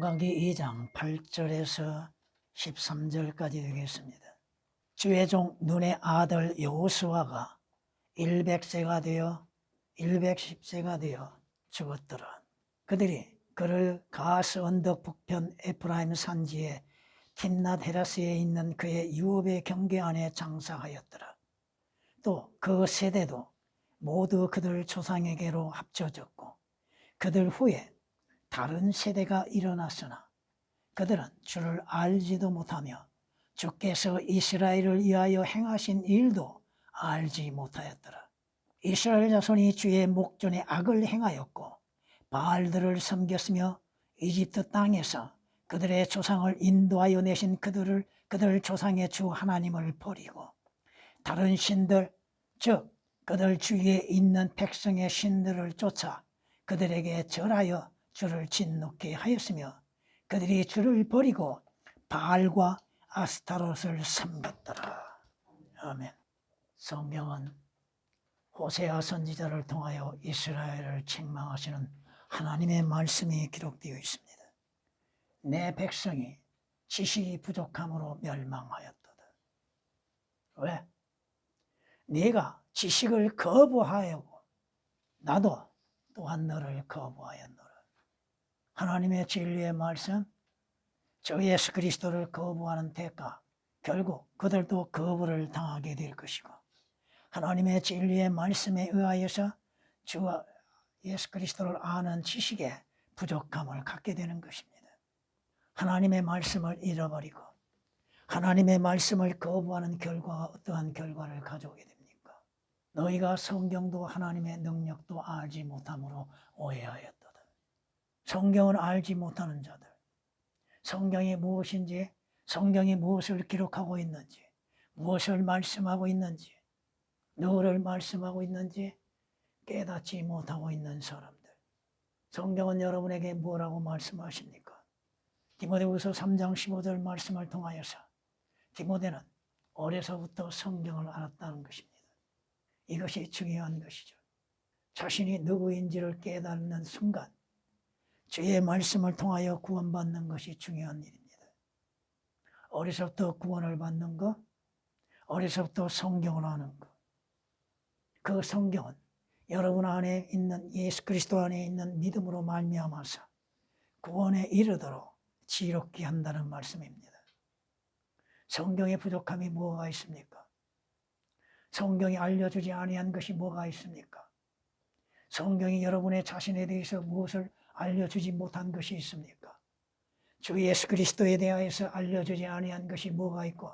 재판관기 2장 8절에서 13절까지 되겠습니다. 주의 종 눈의 아들 여호수아가 100세가 되어 110세가 되어 죽었더라. 그들이 그를 가스 언덕 북편 에프라임 산지에 팀낫 헤라스에 있는 그의 유업의 경계 안에 장사하였더라. 또 그 세대도 모두 그들 조상에게로 합쳐졌고 그들 후에 다른 세대가 일어났으나 그들은 주를 알지도 못하며 주께서 이스라엘을 위하여 행하신 일도 알지 못하였더라. 이스라엘 자손이 주의 목전에 악을 행하였고 바알들을 섬겼으며 이집트 땅에서 그들의 조상을 인도하여 내신 그들을 그들 조상의 주 하나님을 버리고 다른 신들 즉 그들 주위에 있는 백성의 신들을 쫓아 그들에게 절하여 주를 진노케 하였으며 그들이 주를 버리고 바알과 아스타롯을 섬겼더라. 아멘. 성경은 호세아 선지자를 통하여 이스라엘을 책망하시는 하나님의 말씀이 기록되어 있습니다. 내 백성이 지식이 부족함으로 멸망하였도다. 왜? 네가 지식을 거부하였고 나도 또한 너를 거부하였노라. 하나님의 진리의 말씀, 저 예수 그리스도를 거부하는 대가 결국 그들도 거부를 당하게 될 것이고 하나님의 진리의 말씀에 의하여서 주와 예수 그리스도를 아는 지식에 부족함을 갖게 되는 것입니다. 하나님의 말씀을 잃어버리고 하나님의 말씀을 거부하는 결과가 어떠한 결과를 가져오게 됩니까? 너희가 성경도 하나님의 능력도 알지 못함으로 오해하였도다. 성경을 알지 못하는 자들, 성경이 무엇인지, 성경이 무엇을 기록하고 있는지, 무엇을 말씀하고 있는지, 누구를 말씀하고 있는지 깨닫지 못하고 있는 사람들. 성경은 여러분에게 뭐라고 말씀하십니까? 디모데후서 3장 15절 말씀을 통하여서 디모데는 어려서부터 성경을 알았다는 것입니다. 이것이 중요한 것이죠. 자신이 누구인지를 깨닫는 순간 주의 말씀을 통하여 구원받는 것이 중요한 일입니다. 어려서부터 구원을 받는 것, 어려서부터 성경을 아는 것. 그 성경은 여러분 안에 있는 예수 그리스도 안에 있는 믿음으로 말미암아서 구원에 이르도록 지롭게 한다는 말씀입니다. 성경의 부족함이 뭐가 있습니까? 성경이 알려주지 아니한 것이 뭐가 있습니까? 성경이 여러분의 자신에 대해서 무엇을 알려주지 못한 것이 있습니까? 주 예수 그리스도에 대하여서 알려주지 아니한 것이 뭐가 있고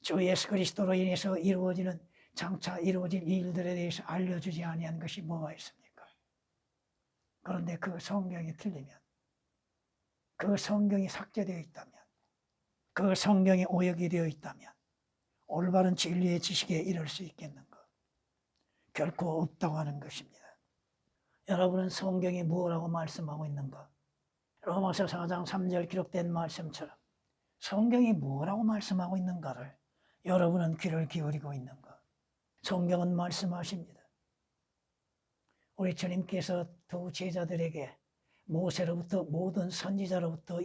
주 예수 그리스도로 인해서 이루어지는 장차 이루어질 일들에 대해서 알려주지 아니한 것이 뭐가 있습니까? 그런데 그 성경이 틀리면 그 성경이 삭제되어 있다면 그 성경이 오역이 되어 있다면 올바른 진리의 지식에 이를 수 있겠는가? 결코 없다고 하는 것입니다. 여러분은 성경이 무엇라고 말씀하고 있는가? 로마서 4장 3절 기록된 말씀처럼 성경이 무엇라고 말씀하고 있는가를 여러분은 귀를 기울이고 있는가? 성경은 말씀하십니다. 우리 주님께서 두 제자들에게 모세로부터 모든 선지자로부터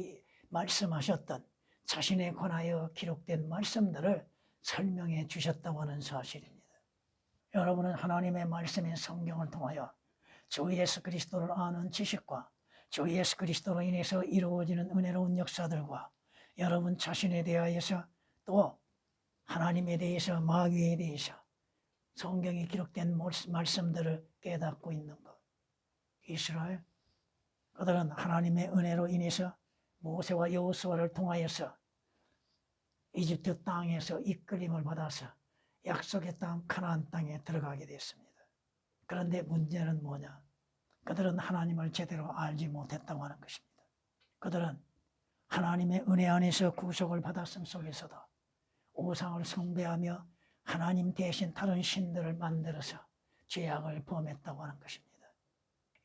말씀하셨던 자신에 관하여 기록된 말씀들을 설명해 주셨다고 하는 사실입니다. 여러분은 하나님의 말씀인 성경을 통하여 주 예수 그리스도를 아는 지식과 주 예수 그리스도로 인해서 이루어지는 은혜로운 역사들과 여러분 자신에 대하여서 또 하나님에 대해서 마귀에 대해서 성경에 기록된 말씀들을 깨닫고 있는 것. 이스라엘 그들은 하나님의 은혜로 인해서 모세와 여호수아를 통하여서 이집트 땅에서 이끌림을 받아서 약속의 땅 가나안 땅에 들어가게 됐습니다. 그런데 문제는 뭐냐? 그들은 하나님을 제대로 알지 못했다고 하는 것입니다. 그들은 하나님의 은혜 안에서 구속을 받았음 속에서도 우상을 숭배하며 하나님 대신 다른 신들을 만들어서 죄악을 범했다고 하는 것입니다.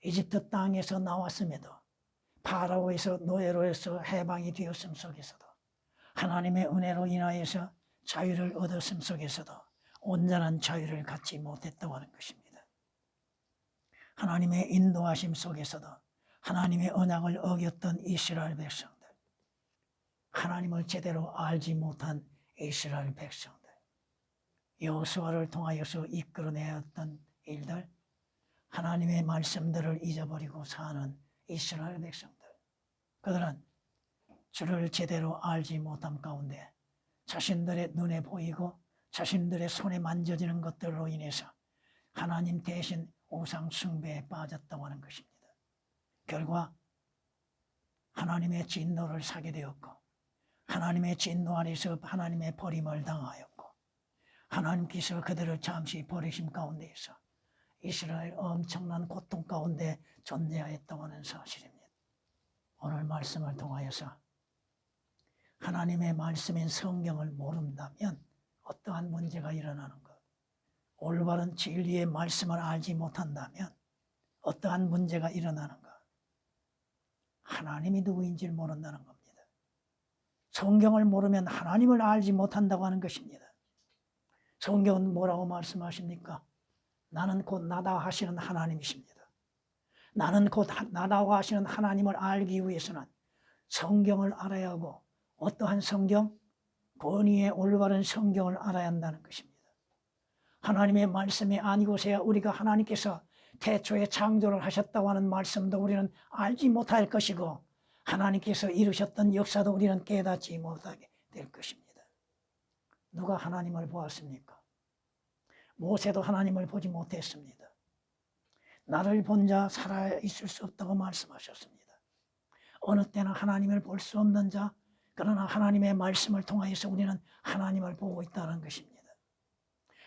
이집트 땅에서 나왔음에도 파라오에서 노예로에서 해방이 되었음 속에서도 하나님의 은혜로 인하여서 자유를 얻었음 속에서도 온전한 자유를 갖지 못했다고 하는 것입니다. 하나님의 인도하심 속에서도 하나님의 언약을 어겼던 이스라엘 백성들, 하나님을 제대로 알지 못한 이스라엘 백성들, 여호수아를 통하여서 이끌어내었던 일들, 하나님의 말씀들을 잊어버리고 사는 이스라엘 백성들, 그들은 주를 제대로 알지 못함 가운데 자신들의 눈에 보이고 자신들의 손에 만져지는 것들로 인해서 하나님 대신 우상 숭배에 빠졌다고 하는 것입니다. 결과 하나님의 진노를 사게 되었고 하나님의 진노 안에서 하나님의 버림을 당하였고 하나님께서 그들을 잠시 버리심 가운데에서 이스라엘 엄청난 고통 가운데 존재하였다고 하는 사실입니다. 오늘 말씀을 통하여서 하나님의 말씀인 성경을 모른다면 어떠한 문제가 일어나는 것, 올바른 진리의 말씀을 알지 못한다면 어떠한 문제가 일어나는 것, 하나님이 누구인지를 모른다는 겁니다. 성경을 모르면 하나님을 알지 못한다고 하는 것입니다. 성경은 뭐라고 말씀하십니까? 나는 곧 나다 하시는 하나님이십니다. 나는 곧 하- 나다고 하시는 하나님을 알기 위해서는 성경을 알아야 하고 어떠한 성경? 권위의 올바른 성경을 알아야 한다는 것입니다. 하나님의 말씀이 아니고서야 우리가 하나님께서 태초에 창조를 하셨다고 하는 말씀도 우리는 알지 못할 것이고 하나님께서 이루셨던 역사도 우리는 깨닫지 못하게 될 것입니다. 누가 하나님을 보았습니까? 모세도 하나님을 보지 못했습니다. 나를 본 자 살아 있을 수 없다고 말씀하셨습니다. 어느 때나 하나님을 볼 수 없는 자 그러나 하나님의 말씀을 통하여서 우리는 하나님을 보고 있다는 것입니다.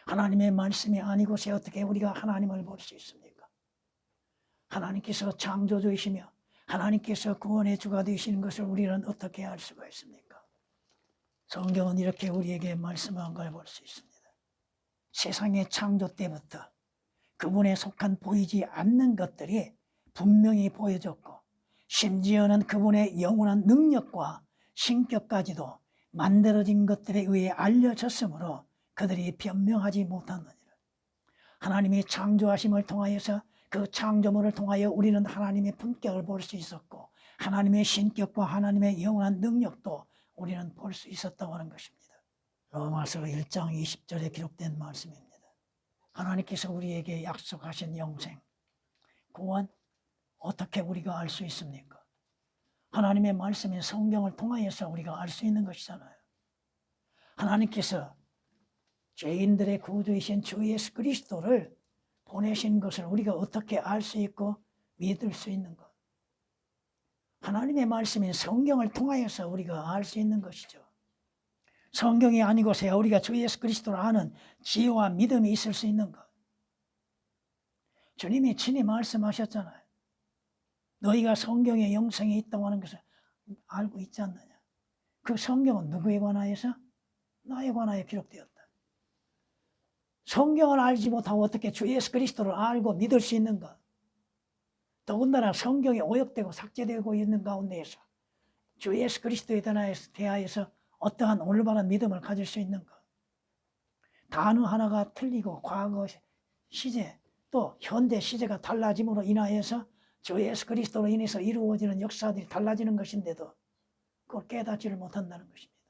하나님의 말씀이 아니고서 어떻게 우리가 하나님을 볼 수 있습니까? 하나님께서 창조주이시며 하나님께서 구원의 주가 되시는 것을 우리는 어떻게 알 수가 있습니까? 성경은 이렇게 우리에게 말씀한 걸 볼 수 있습니다. 세상의 창조 때부터 그분에 속한 보이지 않는 것들이 분명히 보여졌고 심지어는 그분의 영원한 능력과 신격까지도 만들어진 것들에 의해 알려졌으므로 그들이 변명하지 못하느니라. 하나님이 창조하심을 통하여서 그 창조물을 통하여 우리는 하나님의 품격을 볼 수 있었고 하나님의 신격과 하나님의 영원한 능력도 우리는 볼 수 있었다고 하는 것입니다. 로마서 1장 20절에 기록된 말씀입니다. 하나님께서 우리에게 약속하신 영생, 구원 어떻게 우리가 알 수 있습니까? 하나님의 말씀인 성경을 통하여서 우리가 알 수 있는 것이잖아요. 하나님께서 죄인들의 구주이신 주 예수 그리스도를 보내신 것을 우리가 어떻게 알 수 있고 믿을 수 있는 것. 하나님의 말씀인 성경을 통하여서 우리가 알 수 있는 것이죠. 성경이 아니고서야 우리가 주 예수 그리스도를 아는 지혜와 믿음이 있을 수 있는 것. 주님이 친히 말씀하셨잖아요. 너희가 성경에 영생이 있다고 하는 것을 알고 있지 않느냐. 그 성경은 누구에 관하여서? 나에 관하여 기록되었다. 성경을 알지 못하고 어떻게 주 예수 그리스도를 알고 믿을 수 있는가? 더군다나 성경이 오역되고 삭제되고 있는 가운데에서 주 예수 그리스도에 대하여서 어떠한 올바른 믿음을 가질 수 있는가? 단어 하나가 틀리고 과거 시제 또 현대 시제가 달라짐으로 인하여서 주 예수 그리스도로 인해서 이루어지는 역사들이 달라지는 것인데도 그걸 깨닫지를 못한다는 것입니다.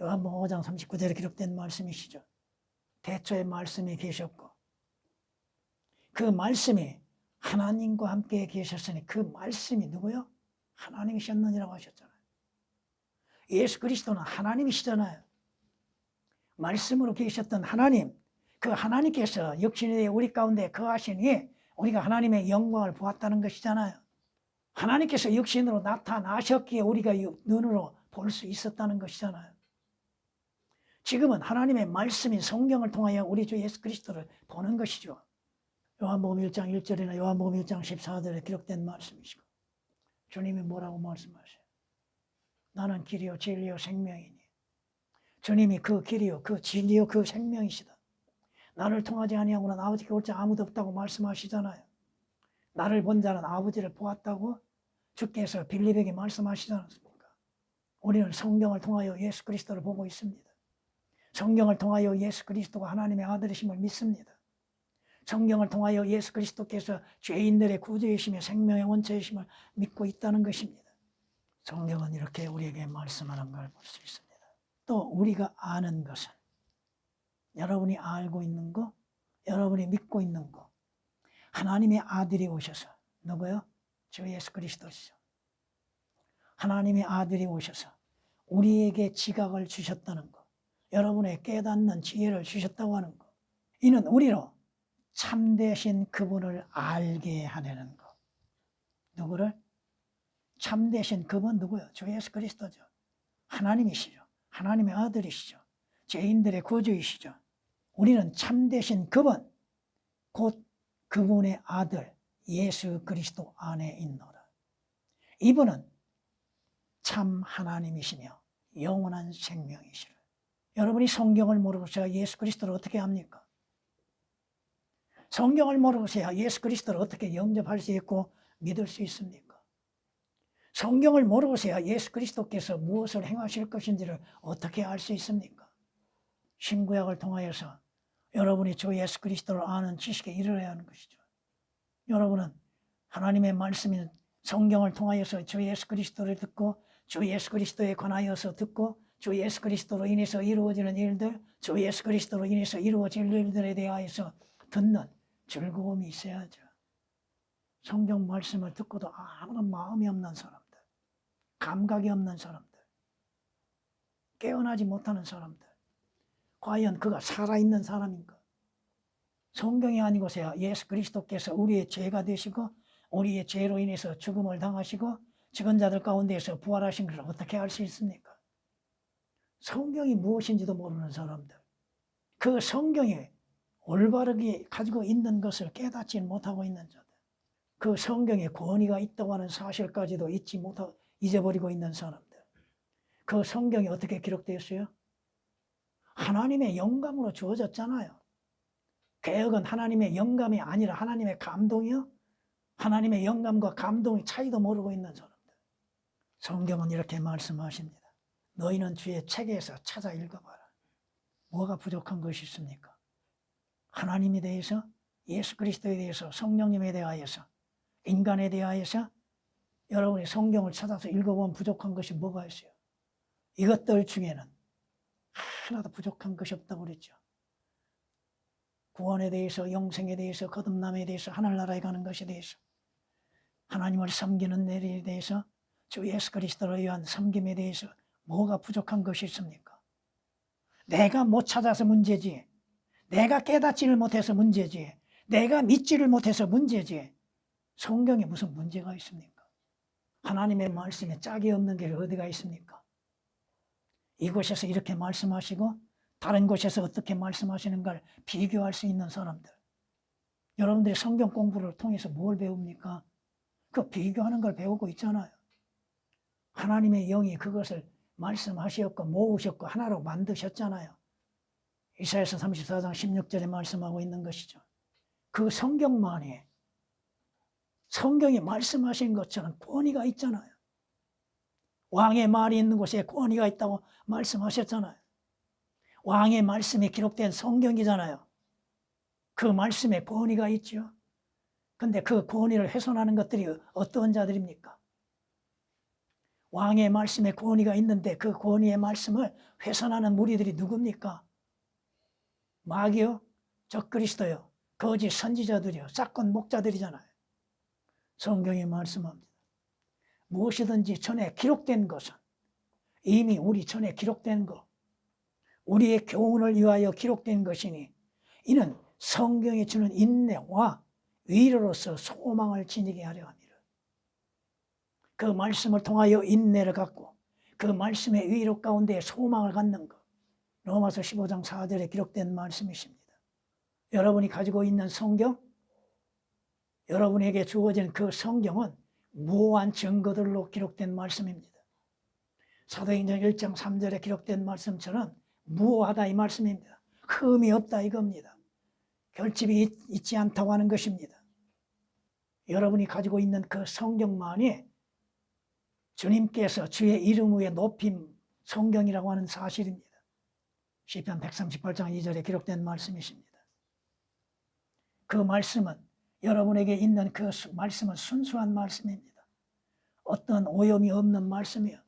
요한복음 5장 39절에 기록된 말씀이시죠. 대초에 말씀이 계셨고 그 말씀이 하나님과 함께 계셨으니 그 말씀이 누구요? 하나님이셨느니라고 하셨잖아요. 예수 그리스도는 하나님이시잖아요. 말씀으로 계셨던 하나님, 그 하나님께서 역시 우리 가운데 거하시니 우리가 하나님의 영광을 보았다는 것이잖아요. 하나님께서 육신으로 나타나셨기에 우리가 눈으로 볼 수 있었다는 것이잖아요. 지금은 하나님의 말씀인 성경을 통하여 우리 주 예수 그리스도를 보는 것이죠. 요한복음 1장 1절이나 요한복음 1장 14절에 기록된 말씀이시고 주님이 뭐라고 말씀하세요? 나는 길이요 진리요 생명이니 주님이 그 길이요 그 진리요 그 생명이시다. 나를 통하지 아니하고는 아버지께 올 자 아무도 없다고 말씀하시잖아요. 나를 본 자는 아버지를 보았다고 주께서 빌립에게 말씀하시지 않습니까? 우리는 성경을 통하여 예수 그리스도를 보고 있습니다. 성경을 통하여 예수 그리스도가 하나님의 아들이심을 믿습니다. 성경을 통하여 예수 그리스도께서 죄인들의 구주이시며 생명의 원처이심을 믿고 있다는 것입니다. 성경은 이렇게 우리에게 말씀하는 걸 볼 수 있습니다. 또 우리가 아는 것은 여러분이 알고 있는 거, 여러분이 믿고 있는 거, 하나님의 아들이 오셔서 누구요? 주 예수 그리스도시죠. 하나님의 아들이 오셔서 우리에게 지각을 주셨다는 것, 여러분의 깨닫는 지혜를 주셨다고 하는 것, 이는 우리로 참되신 그분을 알게 하려는 것. 누구를? 참되신 그분 누구요? 주 예수 그리스도죠. 하나님이시죠. 하나님의 아들이시죠. 죄인들의 구주이시죠. 우리는 참되신 그분, 곧 그분의 아들 예수 그리스도 안에 있노라. 이분은 참 하나님이시며 영원한 생명이시라. 여러분이 성경을 모르고서 예수 그리스도를 어떻게 합니까? 성경을 모르고서야 예수 그리스도를 어떻게 영접할 수 있고 믿을 수 있습니까? 성경을 모르고서야 예수 그리스도께서 무엇을 행하실 것인지를 어떻게 알 수 있습니까? 신구약을 통하여서 여러분이 주 예수 그리스도를 아는 지식에 이르러야 하는 것이죠. 여러분은 하나님의 말씀인 성경을 통하여서 주 예수 그리스도를 듣고 주 예수 그리스도에 관하여서 듣고 주 예수 그리스도로 인해서 이루어지는 일들, 주 예수 그리스도로 인해서 이루어질 일들에 대하여서 듣는 즐거움이 있어야죠. 성경 말씀을 듣고도 아무런 마음이 없는 사람들, 감각이 없는 사람들, 깨어나지 못하는 사람들, 과연 그가 살아있는 사람인가? 성경이 아니고서야 예수 그리스도께서 우리의 죄가 되시고 우리의 죄로 인해서 죽음을 당하시고 죽은 자들 가운데에서 부활하신 것을 어떻게 알 수 있습니까? 성경이 무엇인지도 모르는 사람들, 그 성경이 올바르게 가지고 있는 것을 깨닫지 못하고 있는 자들, 그 성경에 권위가 있다고 하는 사실까지도 잊지 못하고 잊어버리고 있는 사람들, 그 성경이 어떻게 기록되었어요? 하나님의 영감으로 주어졌잖아요. 개혁은 하나님의 영감이 아니라 하나님의 감동이요? 하나님의 영감과 감동의 차이도 모르고 있는 사람들. 성경은 이렇게 말씀하십니다. 너희는 주의 책에서 찾아 읽어봐라. 뭐가 부족한 것이 있습니까? 하나님에 대해서, 예수 그리스도에 대해서, 성령님에 대하여서, 인간에 대하여서 여러분이 성경을 찾아서 읽어보면 부족한 것이 뭐가 있어요? 이것들 중에는 하나도 부족한 것이 없다고 그랬죠. 구원에 대해서, 영생에 대해서, 거듭남에 대해서, 하늘나라에 가는 것에 대해서, 하나님을 섬기는 내리에 대해서, 주 예수 그리스도를 위한 섬김에 대해서 뭐가 부족한 것이 있습니까? 내가 못 찾아서 문제지. 내가 깨닫지를 못해서 문제지. 내가 믿지를 못해서 문제지. 성경에 무슨 문제가 있습니까? 하나님의 말씀에 짝이 없는 게 어디가 있습니까? 이곳에서 이렇게 말씀하시고 다른 곳에서 어떻게 말씀하시는가를 비교할 수 있는 사람들. 여러분들이 성경 공부를 통해서 뭘 배웁니까? 그 비교하는 걸 배우고 있잖아요. 하나님의 영이 그것을 말씀하셨고 모으셨고 하나로 만드셨잖아요. 이사야서 34장 16절에 말씀하고 있는 것이죠. 그 성경만이 성경이 말씀하신 것처럼 권위가 있잖아요. 왕의 말이 있는 곳에 권위가 있다고 말씀하셨잖아요. 왕의 말씀이 기록된 성경이잖아요. 그 말씀에 권위가 있죠. 근데 그 권위를 훼손하는 것들이 어떤 자들입니까? 왕의 말씀에 권위가 있는데 그 권위의 말씀을 훼손하는 무리들이 누굽니까? 마귀요, 적그리스도요, 거짓 선지자들이요, 사건 목자들이잖아요. 성경이 말씀합니다. 무엇이든지 전에 기록된 것은 이미 우리 전에 기록된 것, 우리의 교훈을 위하여 기록된 것이니 이는 성경이 주는 인내와 위로로서 소망을 지니게 하려 합니다. 그 말씀을 통하여 인내를 갖고 그 말씀의 위로 가운데 소망을 갖는 것. 로마서 15장 4절에 기록된 말씀이십니다. 여러분이 가지고 있는 성경, 여러분에게 주어진 그 성경은 무한 증거들로 기록된 말씀입니다. 사도행전 1장 3절에 기록된 말씀처럼 무하다 이 말씀입니다. 흠이 없다 이겁니다. 결집이 있지 않다고 하는 것입니다. 여러분이 가지고 있는 그 성경만이 주님께서 주의 이름 위에 높임 성경이라고 하는 사실입니다. 시편 138장 2절에 기록된 말씀이십니다. 그 말씀은 여러분에게 있는 그 수- 말씀은 순수한 말씀입니다. 어떤 오염이 없는 말씀이요.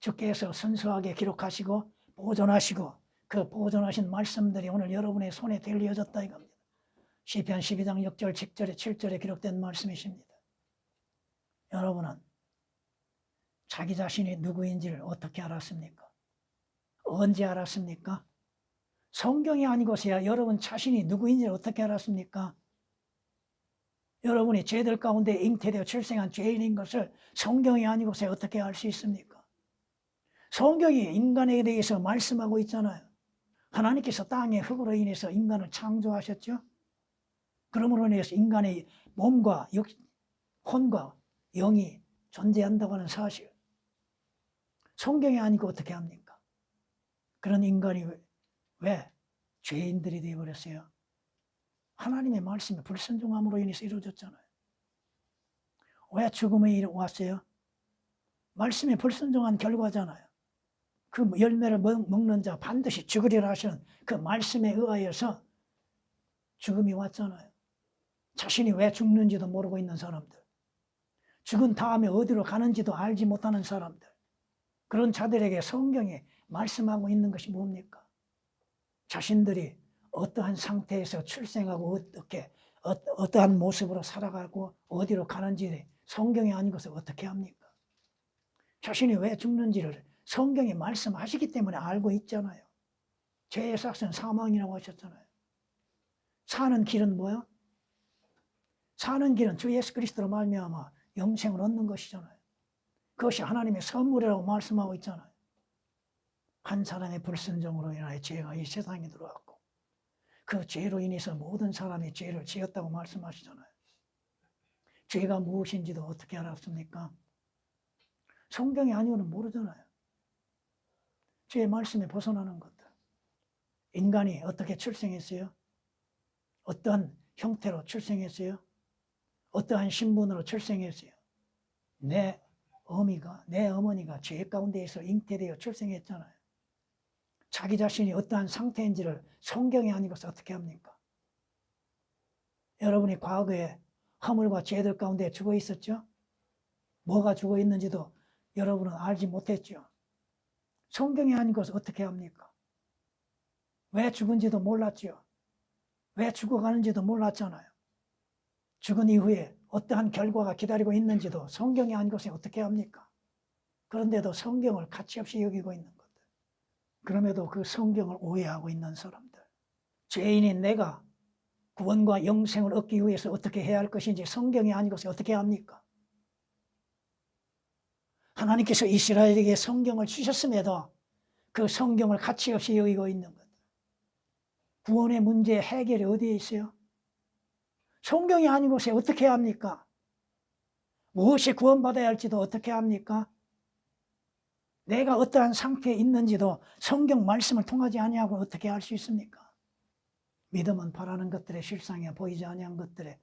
주께서 순수하게 기록하시고 보존하시고 그 보존하신 말씀들이 오늘 여러분의 손에 들려졌다 이겁니다. 시편 12장 6절, 7절에 7절에 기록된 말씀이십니다. 여러분은 자기 자신이 누구인지를 어떻게 알았습니까? 언제 알았습니까? 성경이 아니고서야 여러분 자신이 누구인지를 어떻게 알았습니까? 여러분이 죄들 가운데 잉태되어 출생한 죄인인 것을 성경이 아니고서야 어떻게 알 수 있습니까? 성경이 인간에 대해서 말씀하고 있잖아요. 하나님께서 땅의 흙으로 인해서 인간을 창조하셨죠. 그러므로 인해서 인간의 몸과 육, 혼과 영이 존재한다고 하는 사실. 성경이 아니고 어떻게 합니까? 그런 인간이 왜, 왜 죄인들이 되어버렸어요? 하나님의 말씀에 불순종함으로 인해서 이루어졌잖아요. 왜 죽음에 이르- 왔어요? 말씀에 불순종한 결과잖아요. 그 열매를 먹- 먹는 자 반드시 죽으리라 하시는 그 말씀에 의하여서 죽음이 왔잖아요. 자신이 왜 죽는지도 모르고 있는 사람들. 죽은 다음에 어디로 가는지도 알지 못하는 사람들. 그런 자들에게 성경이 말씀하고 있는 것이 뭡니까? 자신들이 어떠한 상태에서 출생하고 어떻게 어, 어떠한 모습으로 살아가고 어디로 가는지 성경이 아니고서 어떻게 합니까? 자신이 왜 죽는지를 성경이 말씀하시기 때문에 알고 있잖아요. 죄의 삭은 사망이라고 하셨잖아요. 사는 길은 뭐요? 사는 길은 주 예수 그리스도로 말미암아 영생을 얻는 것이잖아요. 그것이 하나님의 선물이라고 말씀하고 있잖아요. 한 사람의 불순종으로 인하여 죄가 이 세상에 들어왔고 그 죄로 인해서 모든 사람이 죄를 지었다고 말씀하시잖아요. 죄가 무엇인지도 어떻게 알았습니까? 성경이 아니고는 모르잖아요. 죄의 말씀에 벗어나는 것들. 인간이 어떻게 출생했어요? 어떠한 형태로 출생했어요? 어떠한 신분으로 출생했어요? 내 어미가, 내 어머니가 죄 가운데에서 잉태되어 출생했잖아요. 자기 자신이 어떠한 상태인지를 성경이 아니고서 어떻게 합니까? 여러분이 과거에 허물과 죄들 가운데 죽어 있었죠? 뭐가 죽어 있는지도 여러분은 알지 못했죠? 성경이 아니고서 어떻게 합니까? 왜 죽은지도 몰랐죠? 왜 죽어가는지도 몰랐잖아요. 죽은 이후에 어떠한 결과가 기다리고 있는지도 성경이 아니고서 어떻게 합니까? 그런데도 성경을 가치없이 여기고 있는 것들. 그럼에도 그 성경을 오해하고 있는 사람들. 죄인인 내가 구원과 영생을 얻기 위해서 어떻게 해야 할 것인지 성경이 아니고서 어떻게 합니까? 하나님께서 이스라엘에게 성경을 주셨음에도 그 성경을 가치없이 여기고 있는 것. 구원의 문제 해결이 어디에 있어요? 성경이 아니고서 어떻게 합니까? 무엇이 구원받아야 할지도 어떻게 합니까? 내가 어떠한 상태에 있는지도 성경 말씀을 통하지 아니하고 어떻게 알 수 있습니까? 믿음은 바라는 것들의 실상이야 보이지 아니한 것들의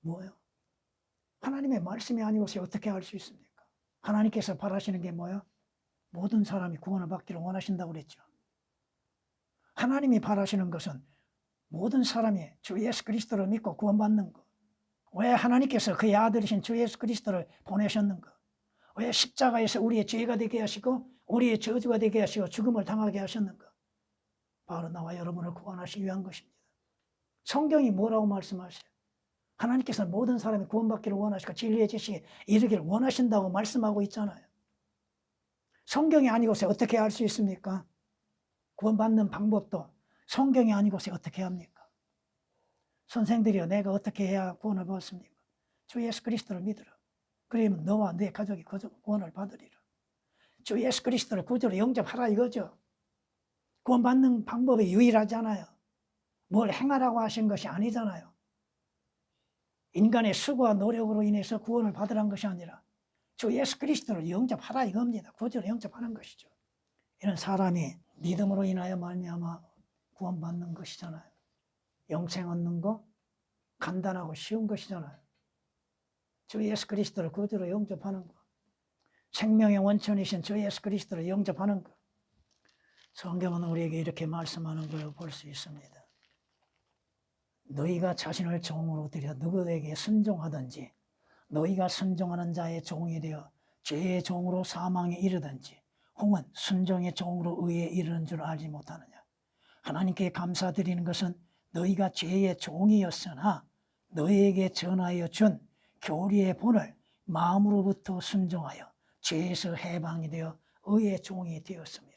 뭐요? 하나님의 말씀이 아니고서 어떻게 알 수 있습니까? 하나님께서 바라시는 게 뭐요? 모든 사람이 구원을 받기를 원하신다고 그랬죠. 하나님이 바라시는 것은 모든 사람이 주 예수 그리스도를 믿고 구원받는 것. 왜 하나님께서 그의 아들이신 주 예수 그리스도를 보내셨는가? 왜 십자가에서 우리의 죄가 되게 하시고 우리의 저주가 되게 하시고 죽음을 당하게 하셨는가? 바로 나와 여러분을 구원하시기 위한 것입니다. 성경이 뭐라고 말씀하세요? 하나님께서 모든 사람이 구원받기를 원하시고 진리의 지식에 이르기를 원하신다고 말씀하고 있잖아요. 성경이 아니고서 어떻게 알 수 있습니까? 구원받는 방법도 성경이 아니고서 어떻게 합니까? 선생들이여 내가 어떻게 해야 구원을 받습니까? 주 예수 그리스도를 믿으라. 그러면 너와 네 가족이 구원을 받으리라. 주 예수 그리스도를 구주로 영접하라 이거죠. 구원받는 방법이 유일하잖아요. 뭘 행하라고 하신 것이 아니잖아요. 인간의 수고와 노력으로 인해서 구원을 받으란 것이 아니라 주 예수 그리스도를 영접하라 이겁니다. 구주로 영접하는 것이죠. 이런 사람이 믿음으로 인하여 말미암아 구원받는 것이잖아요. 영생 얻는 거 간단하고 쉬운 것이잖아요. 주 예수 그리스도를 구주로 영접하는 것. 생명의 원천이신 주 예수 그리스도를 영접하는 것. 성경은 우리에게 이렇게 말씀하는 걸 볼 수 있습니다. 너희가 자신을 종으로 들여 누구에게 순종하든지 너희가 순종하는 자의 종이 되어 죄의 종으로 사망에 이르든지 혹은 순종의 종으로 의에 이르는 줄 알지 못하느냐 하나님께 감사드리는 것은 너희가 죄의 종이었으나 너희에게 전하여 준 교리의 본을 마음으로부터 순종하여 죄에서 해방이 되어 의의 종이 되었습니다.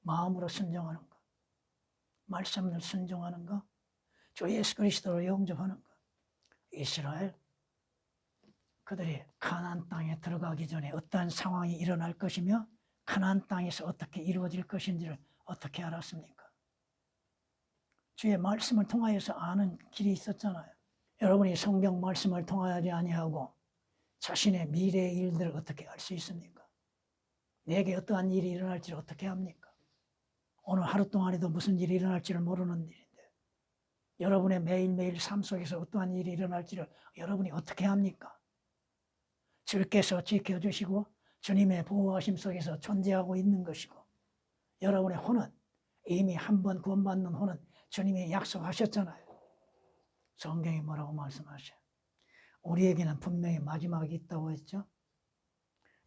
마음으로 순종하는 것, 말씀을 순종하는 것, 주 예수 그리스도를 영접하는 것. 이스라엘 그들이 가나안 땅에 들어가기 전에 어떠한 상황이 일어날 것이며 가나안 땅에서 어떻게 이루어질 것인지를 어떻게 알았습니까? 주의 말씀을 통하여서 아는 길이 있었잖아요. 여러분이 성경 말씀을 통하지 아니하고 자신의 미래의 일들을 어떻게 알 수 있습니까? 내게 어떠한 일이 일어날지를 어떻게 합니까? 오늘 하루 동안에도 무슨 일이 일어날지를 모르는 일인데 여러분의 매일매일 삶 속에서 어떠한 일이 일어날지를 여러분이 어떻게 합니까? 주께서 지켜주시고 주님의 보호하심 속에서 존재하고 있는 것이고 여러분의 혼은 이미 한 번 구원받는 혼은 주님이 약속하셨잖아요. 성경이 뭐라고 말씀하셔요? 우리에게는 분명히 마지막이 있다고 했죠.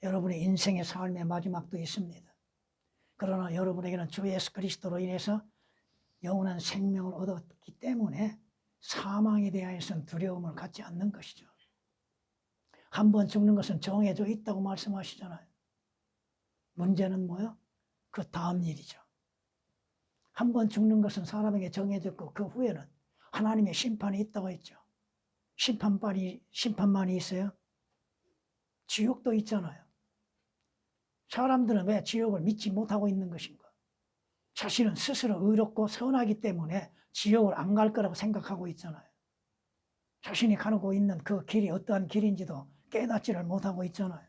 여러분의 인생의 삶의 마지막도 있습니다. 그러나 여러분에게는 주 예수 그리스도로 인해서 영원한 생명을 얻었기 때문에 사망에 대하여서는 두려움을 갖지 않는 것이죠. 한 번 죽는 것은 정해져 있다고 말씀하시잖아요. 문제는 뭐요? 그 다음 일이죠. 한 번 죽는 것은 사람에게 정해졌고 그 후에는 하나님의 심판이 있다고 했죠. 심판만이, 심판만이 있어요? 지옥도 있잖아요. 사람들은 왜 지옥을 믿지 못하고 있는 것인가? 자신은 스스로 의롭고 선하기 때문에 지옥을 안 갈 거라고 생각하고 있잖아요. 자신이 가고 있는 그 길이 어떠한 길인지도 깨닫지를 못하고 있잖아요.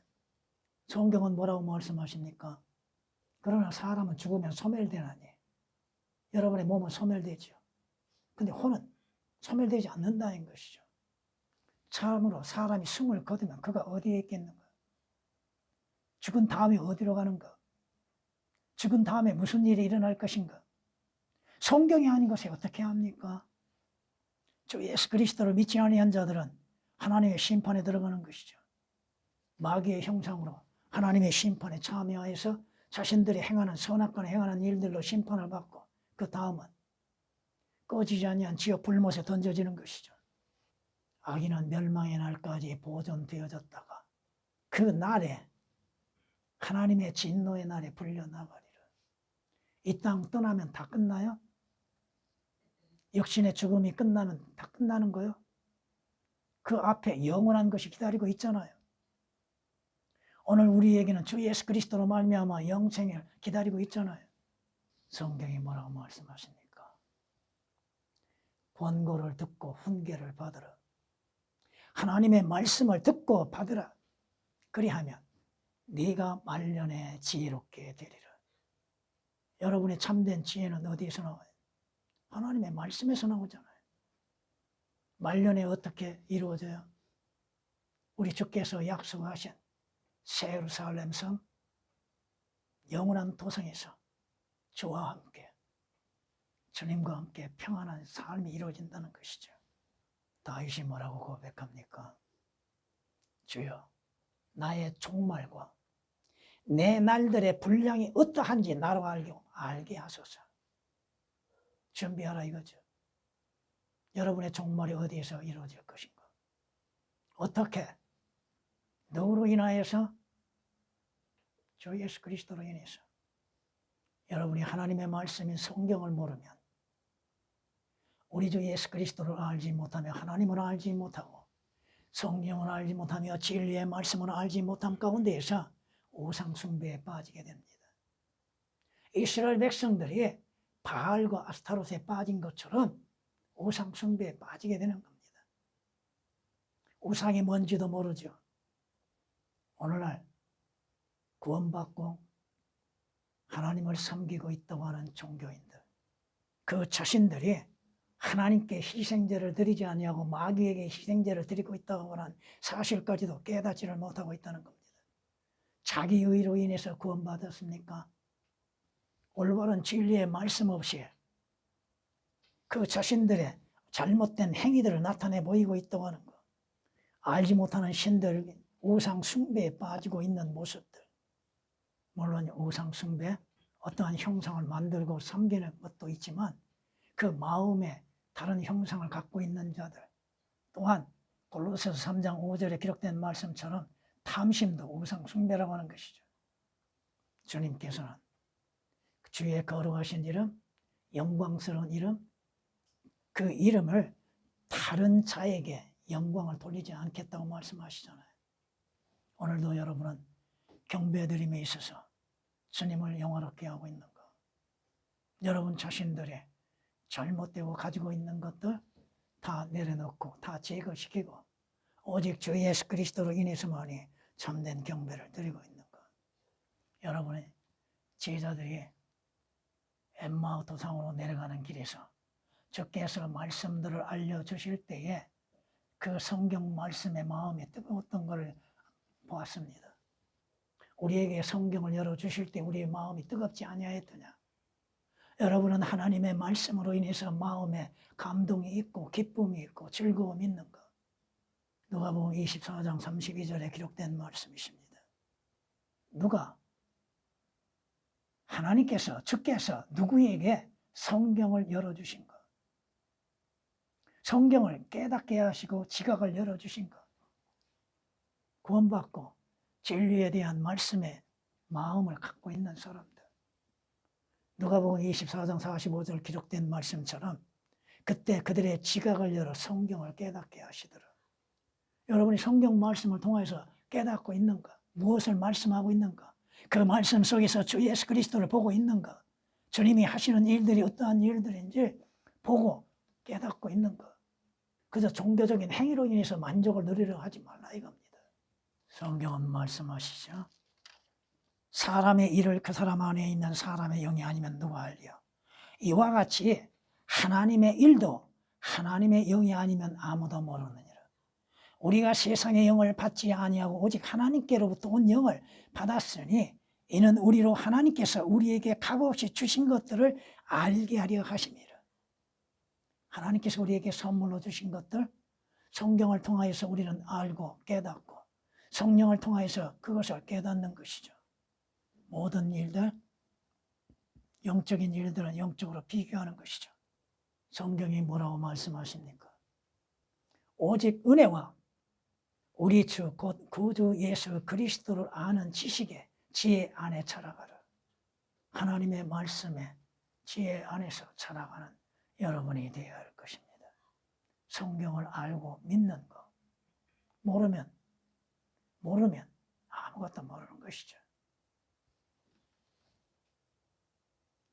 성경은 뭐라고 말씀하십니까? 그러나 사람은 죽으면 소멸되나니 여러분의 몸은 소멸되죠. 근데 혼은 소멸되지 않는다는 것이죠. 참으로 사람이 숨을 거두면 그가 어디에 있겠는가? 죽은 다음에 어디로 가는가? 죽은 다음에 무슨 일이 일어날 것인가? 성경이 아닌 것에 어떻게 합니까? 주 예수 그리스도를 믿지 아니한 자들은 하나님의 심판에 들어가는 것이죠. 마귀의 형상으로 하나님의 심판에 참여하여서 자신들이 행하는 선악과나 행하는 일들로 심판을 받고 그 다음은 꺼지지 아니한 지옥 불못에 던져지는 것이죠. 악인은 멸망의 날까지 보존되어졌다가 그 날에 하나님의 진노의 날에 불려나가리라. 이 땅 떠나면 다 끝나요? 역신의 죽음이 끝나면 다 끝나는 거요? 그 앞에 영원한 것이 기다리고 있잖아요. 오늘 우리에게는 주 예수 그리스도로 말미암아 영생을 기다리고 있잖아요. 성경이 뭐라고 말씀하십니까? 권고를 듣고 훈계를 받으라. 하나님의 말씀을 듣고 받으라. 그리하면 네가 말년에 지혜롭게 되리라. 여러분의 참된 지혜는 어디에서 나와요? 하나님의 말씀에서 나오잖아요. 말년에 어떻게 이루어져요? 우리 주께서 약속하신 세루살렘 성 영원한 도성에서 주와 함께 주님과 함께 평안한 삶이 이루어진다는 것이죠. 다윗이 뭐라고 고백합니까? 주여 나의 종말과 내 날들의 분량이 어떠한지 나로 알게, 알게 하소서. 준비하라 이거죠. 여러분의 종말이 어디에서 이루어질 것인가? 어떻게? 누구로 인하여서? 주 예수 그리스도로 인해서. 여러분이 하나님의 말씀인 성경을 모르면 우리 주 예수 그리스도를 알지 못하며 하나님을 알지 못하고 성령을 알지 못하며 진리의 말씀을 알지 못함 가운데에서 우상 숭배에 빠지게 됩니다. 이스라엘 백성들이 바알과 아스타롯에 빠진 것처럼 우상 숭배에 빠지게 되는 겁니다. 우상이 뭔지도 모르죠. 오늘날 구원받고 하나님을 섬기고 있다고 하는 종교인들 그 자신들이 하나님께 희생제를 드리지 아니하고 마귀에게 희생제를 드리고 있다고 하는 사실까지도 깨닫지를 못하고 있다는 겁니다. 자기 의로 인해서 구원받았습니까? 올바른 진리의 말씀 없이 그 자신들의 잘못된 행위들을 나타내 보이고 있다고 하는 것. 알지 못하는 신들 우상 숭배에 빠지고 있는 모습들. 물론 우상 숭배, 어떠한 형상을 만들고 섬기는 것도 있지만 그 마음에 다른 형상을 갖고 있는 자들 또한 골로새서 3장 5절에 기록된 말씀처럼 탐심도 우상 숭배라고 하는 것이죠. 주님께서는 주의 거룩하신 이름, 영광스러운 이름, 그 이름을 다른 자에게 영광을 돌리지 않겠다고 말씀하시잖아요. 오늘도 여러분은 경배드림에 있어서 주님을 영화롭게 하고 있는 것. 여러분 자신들의 잘못되고 가지고 있는 것들 다 내려놓고 다 제거시키고 오직 주 예수 그리스도로 인해서만이 참된 경배를 드리고 있는 것. 여러분의 제자들이 엠마오 도상으로 내려가는 길에서 주께서 말씀들을 알려주실 때에 그 성경 말씀의 마음이 뜨거웠던 것을 보았습니다. 우리에게 성경을 열어주실 때 우리의 마음이 뜨겁지 아니하였더냐? 여러분은 하나님의 말씀으로 인해서 마음에 감동이 있고 기쁨이 있고 즐거움이 있는 것. 누가복음 24장 32절에 기록된 말씀이십니다. 누가 하나님께서 주께서 누구에게 성경을 열어 주신 것. 성경을 깨닫게 하시고 지각을 열어 주신 것. 구원받고 진리에 대한 말씀에 마음을 갖고 있는 사람들. 누가복음 24장 45절 기록된 말씀처럼 그때 그들의 지각을 열어 성경을 깨닫게 하시더라. 여러분이 성경 말씀을 통해서 깨닫고 있는가? 무엇을 말씀하고 있는가? 그 말씀 속에서 주 예수 그리스도를 보고 있는가? 주님이 하시는 일들이 어떠한 일들인지 보고 깨닫고 있는가? 그저 종교적인 행위로 인해서 만족을 누리려 하지 말라 이겁니다. 성경은 말씀하시죠. 사람의 일을 그 사람 안에 있는 사람의 영이 아니면 누가 알려? 이와 같이 하나님의 일도 하나님의 영이 아니면 아무도 모르느니라. 우리가 세상의 영을 받지 아니하고 오직 하나님께로부터 온 영을 받았으니 이는 우리로 하나님께서 우리에게 값없이 주신 것들을 알게 하려 하심이라. 하나님께서 우리에게 선물로 주신 것들 성경을 통하여서 우리는 알고 깨닫고 성령을 통하여서 그것을 깨닫는 것이죠. 모든 일들, 영적인 일들은 영적으로 비교하는 것이죠. 성경이 뭐라고 말씀하십니까? 오직 은혜와 우리 주 곧 구주 예수 그리스도를 아는 지식에 지혜 안에 자라가라. 하나님의 말씀에 지혜 안에서 자라가는 여러분이 되어야 할 것입니다. 성경을 알고 믿는 것. 모르면 모르면 아무것도 모르는 것이죠.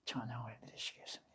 찬양을 드리시겠습니다.